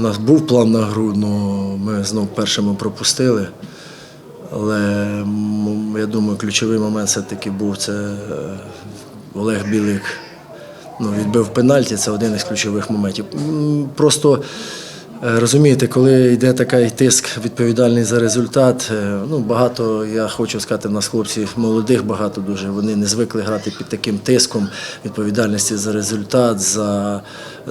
У нас був план на гру, але ми знов першими пропустили. Але я думаю, ключовий момент все-таки був це е, Олег Білик. Ну, відбив пенальті, це один із ключових моментів. Просто е, розумієте, коли йде такий тиск відповідальний за результат, е, ну багато, я хочу сказати, в нас хлопців молодих багато дуже. Вони не звикли грати під таким тиском відповідальності за результат, за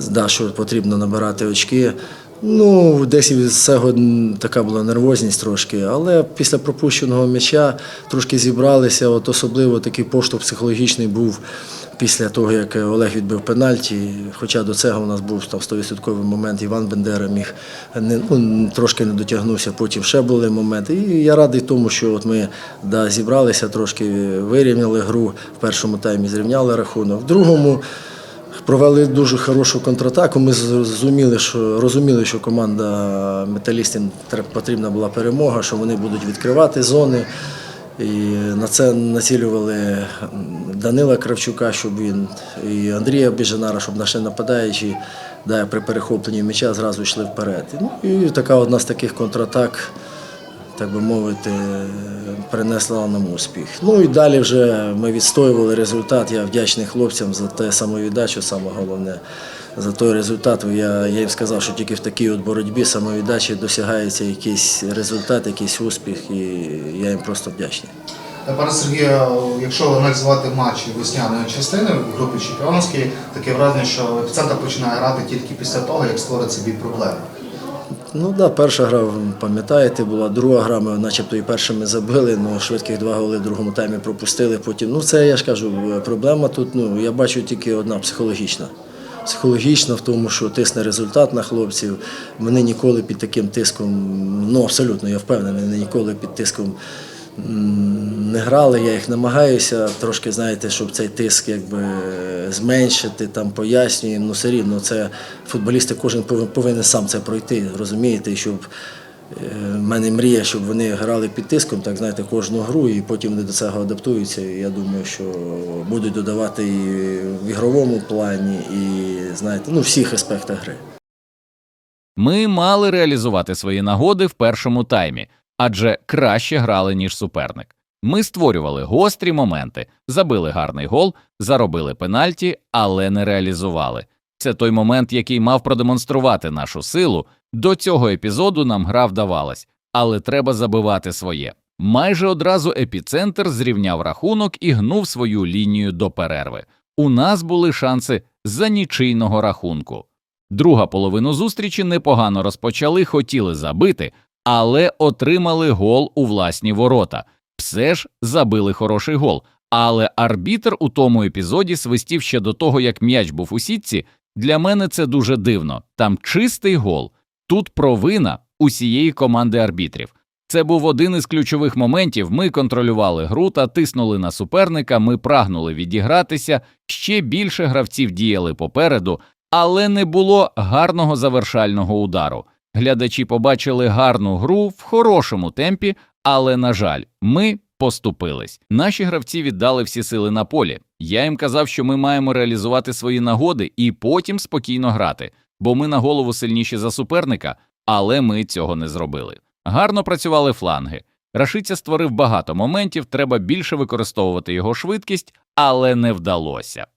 да, що потрібно набирати очки. Ну, десь із цього така була нервозність трошки, але після пропущеного м'яча трошки зібралися. От особливо такий поштовх психологічний був після того, як Олег відбив пенальті. Хоча до цього у нас був там 100% момент, Іван Бендера міг не, ну, трошки не дотягнувся, потім ще були моменти. І я радий тому, що от ми да, зібралися, трошки вирівняли гру в першому таймі, зрівняли рахунок. В другому. Провели дуже хорошу контратаку. Ми зрозуміли, що розуміли, що команда металістів потрібна була перемога, що вони будуть відкривати зони. І на це націлювали Данила Кравчука, щоб він і Андрія Біженара, щоб наші нападаючі да, при перехопленні м'яча зразу йшли вперед. Ну, і така одна з таких контратак так би мовити, принесла нам успіх. Ну і далі вже ми відстоювали результат. Я вдячний хлопцям за те самовіддачу, саме головне. За той результат я, я їм сказав, що тільки в такій от боротьбі самовіддачі досягається якийсь результат, якийсь успіх, і я їм просто вдячний. Пане Сергію, якщо аналізувати матчі весняної частини в групі чемпіонській, таке враження, що епіцентр починає грати тільки після того, як створить собі проблеми. Ну так, да, перша гра, пам'ятаєте, була друга гра, ми начебто і першими забили, але швидких два голи в другому таймі пропустили. Потім, ну це я ж кажу, проблема тут, ну я бачу тільки одна психологічна. Психологічна в тому, що тисне результат на хлопців. Вони ніколи під таким тиском, ну абсолютно, я впевнений, вони ніколи під тиском не грали. Я їх намагаюся трошки, знаєте, щоб цей тиск якби зменшити, там пояснюю. Ну все рівно це футболісти кожен повинен сам це пройти, розумієте, щоб. е, В мене мрія, щоб вони грали під тиском, так знаєте, кожну гру, і потім вони до цього адаптуються. І я думаю, що будуть додавати і в ігровому плані, і знаєте, ну, всіх аспектах гри. Ми мали реалізувати свої нагоди в першому таймі, адже краще грали, ніж суперник. Ми створювали гострі моменти, забили гарний гол, заробили пенальті, але не реалізували. Це той момент, який мав продемонструвати нашу силу. До цього епізоду нам гра вдавалась, але треба забивати своє. Майже одразу епіцентр зрівняв рахунок і гнув свою лінію до перерви. У нас були шанси за нічийного рахунку. Друга половину зустрічі непогано розпочали, хотіли забити, але отримали гол у власні ворота. Все ж забили хороший гол. Але арбітр у тому епізоді свистів ще до того, як м'яч був у сітці. Для мене це дуже дивно. Там чистий гол. Тут провина усієї команди арбітрів. Це був один із ключових моментів. Ми контролювали гру та тиснули на суперника. Ми прагнули відігратися. Ще більше гравців діяли попереду, але не було гарного завершального удару. Глядачі побачили гарну гру в хорошому темпі, але, на жаль, ми поступились. Наші гравці віддали всі сили на полі. Я їм казав, що ми маємо реалізувати свої нагоди і потім спокійно грати, бо ми на голову сильніші за суперника, але ми цього не зробили. Гарно працювали фланги. Рашиця створив багато моментів, треба більше використовувати його швидкість, але не вдалося.